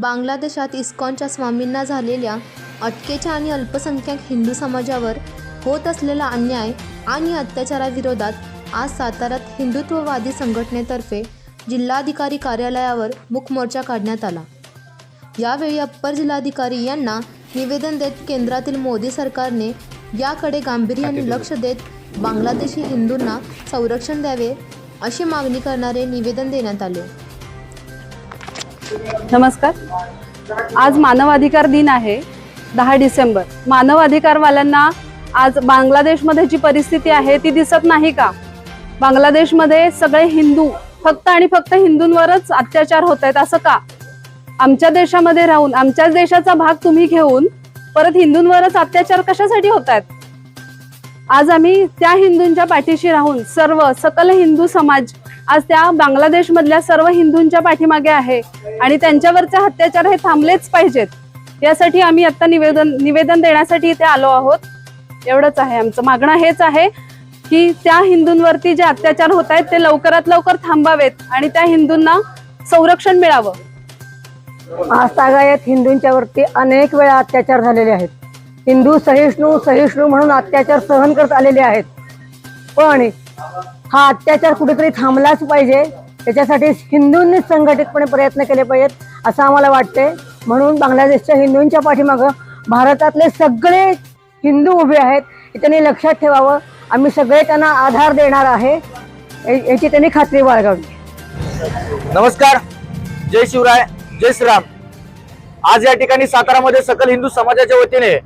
बांगलादेशात इस्कॉनच्या स्वामींना झालेल्या अटकेच्या आणि अल्पसंख्याक हिंदू समाजावर होत असलेला अन्याय आणि अत्याचाराविरोधात आज साताऱ्यात हिंदुत्ववादी संघटनेतर्फे जिल्हाधिकारी कार्यालयावर मूक मोर्चा काढण्यात आला. यावेळी अप्पर जिल्हाधिकारी यांना निवेदन देत केंद्रातील मोदी सरकारने याकडे गांभीर्याने लक्ष देत बांगलादेशी हिंदूंना संरक्षण द्यावे अशी मागणी करणारे निवेदन देण्यात आले. नमस्कार. आज मानवाधिकार दिन आहे दहा डिसेंबर. मानवाधिकारवाल्यांना आज बांगलादेशमध्ये जी परिस्थिती आहे ती दिसत नाही का? बांगलादेशमध्ये सगळे हिंदू फक्त आणि फक्त हिंदूंवरच अत्याचार होत आहेत असं का? आमच्या देशामध्ये राहून आमच्याच देशाचा भाग तुम्ही घेऊन परत हिंदूंवरच अत्याचार कशासाठी होत आहेत? आज आम्ही त्या हिंदूंच्या पाठीशी राहून सर्व सकल हिंदू समाज आज त्या बांगलादेशमधल्या सर्व हिंदूंच्या पाठीमागे आहे आणि त्यांच्यावरचे अत्याचार हे थांबलेच पाहिजेत. यासाठी आम्ही आता निवेदन निवेदन देण्यासाठी इथे आलो आहोत. एवढंच आहे आमचं. मागणं हेच आहे की त्या हिंदूंवरती जे अत्याचार होत आहेत ते लवकरात लवकर थांबावेत आणि त्या हिंदूंना संरक्षण मिळावं. आज हिंदूंच्या वरती अनेक वेळा अत्याचार झालेले आहेत. हिंदू सहिष्णू सहिष्णू म्हणून अत्याचार सहन करत आलेले आहेत. पण हा अत्याचार कुठेतरी थांबलाच पाहिजे. त्याच्यासाठी हिंदूंनी संघटितपणे प्रयत्न केले पाहिजेत असं आम्हाला वाटते म्हणून बांगलादेशच्या हिंदूंच्या पाठीमागं भारतातले सगळे हिंदू उभे आहेत हे त्यांनी लक्षात ठेवावं. आम्ही सगळे त्यांना आधार देणार आहे याची त्यांनी खात्री बाळगावी. नमस्कार. जय शिवराय जय श्रीराम. आज या ठिकाणी सातारामध्ये सकल हिंदू समाजाच्या वतीने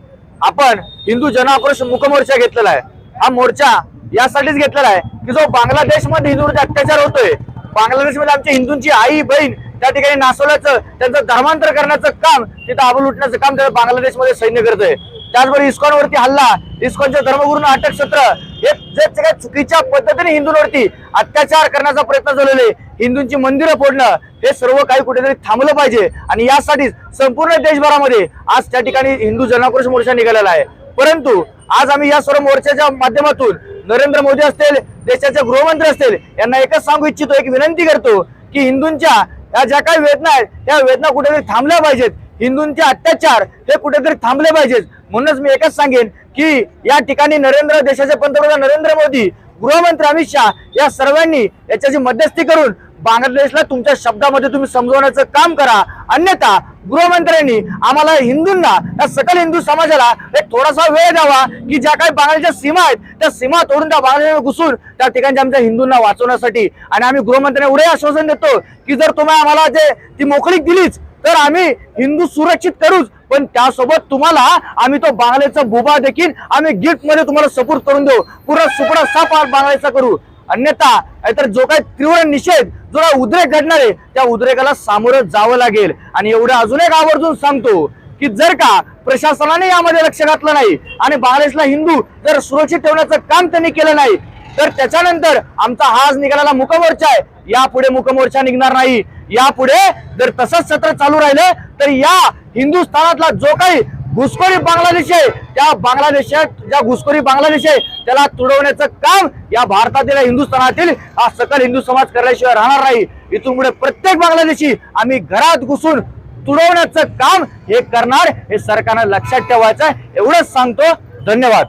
आपण हिंदू जनाक्रोश मुक मोर्चा घेतलेला आहे. हा मोर्चा यासाठीच घेतलेला आहे की जो बांगलादेशमध्ये हिंदूंवर अत्याचार होतोय बांगलादेशमध्ये आमच्या हिंदूंची आई बहीण त्या ठिकाणी नासवल्याचं त्यांचं धर्मांतर करण्याचं काम तिथं आबू लुटण्याचं काम त्या बांगलादेशमध्ये सैन्य करतंय. त्याचबरोबर इस्कॉनवरती हल्ला इस्कॉनच्या धर्मगुरूंना अटक सत्र हे जे सगळ्या चुकीच्या पद्धतीने हिंदूंवरती अत्याचार करण्याचा प्रयत्न झालेले हिंदूंची मंदिरं फोडणं हे सर्व काही कुठेतरी थांबलं पाहिजे. आणि यासाठीच संपूर्ण देशभरामध्ये आज त्या ठिकाणी हिंदू जनाक्रोश मोर्चा निघालेला आहे. परंतु आज आम्ही या सर्व मोर्चाच्या माध्यमातून नरेंद्र मोदी असतील देशाचे गृहमंत्री असतील यांना एकच सांगू इच्छितो एक विनंती करतो की हिंदूंच्या या ज्या काही वेदना आहेत त्या वेदना कुठेतरी थांबल्या पाहिजेत. हिंदूंचे अत्याचार हे कुठेतरी थांबले पाहिजेत. म्हणूनच मी एकच सांगेन की या ठिकाणी नरेंद्र देशाचे पंतप्रधान नरेंद्र मोदी गृहमंत्री अमित शहा या सर्वांनी याच्याची मध्यस्थी करून बांगलादेशला तुमच्या शब्दामध्ये तुम्ही समजवण्याचं काम करा. अन्यथा गृहमंत्र्यांनी आम्हाला हिंदूंना या सकल हिंदू समाजाला एक थोडासा वेळ द्यावा की ज्या काही बांगलादेशच्या सीमा आहेत त्या सीमा तोडून त्या बांगलादेश घुसून त्या ठिकाणी आमच्या हिंदूंना वाचवण्यासाठी. आणि आम्ही गृहमंत्र्यांना एवढे आश्वासन देतो की जर तुम्ही आम्हाला जे ती मोकळीक दिलीच तर आम्ही हिंदू सुरक्षित करूच. पण त्यासोबत तुम्हाला आम्ही तो बांगलादेशचा बुबा देखील आम्ही गिफ्टमध्ये तुम्हाला सपोर्ट करून देऊ. पुरा सुपडा साप बांगलादेशचा करू. अन्यथा तर जो काही तीव्र निषेध जो काही उद्रेक घडणार आहे त्या उद्रेकाला सामोरं जावं लागेल. आणि एवढं अजून एक आवर्जून सांगतो की जर का प्रशासनाने यामध्ये लक्ष घातलं नाही आणि बांगलादेशला हिंदू जर सुरक्षित ठेवण्याचं काम त्यांनी केलं नाही तर त्याच्यानंतर आमचा हा आज निघालेला मुकमोर्चा आहे. यापुढे मुकमोर्चा निघणार नाही. यापुढे जर तसंच सत्र चालू राहिलं तर या हिंदुस्थानातला जो काही घुसखोरी बांगलादेश आहे. त्या बांगलादेशात ज्या घुसखोरी बांगलादेश आहे त्याला तुडवण्याचं काम या भारतातील या हिंदुस्थानातील हा सकल हिंदू समाज करण्याशिवाय राहणार नाही. इथून पुढे प्रत्येक बांगलादेशी आम्ही घरात घुसून तुडवण्याचं काम हे करणार हे सरकारनं लक्षात ठेवायचं एवढंच सांगतो. धन्यवाद.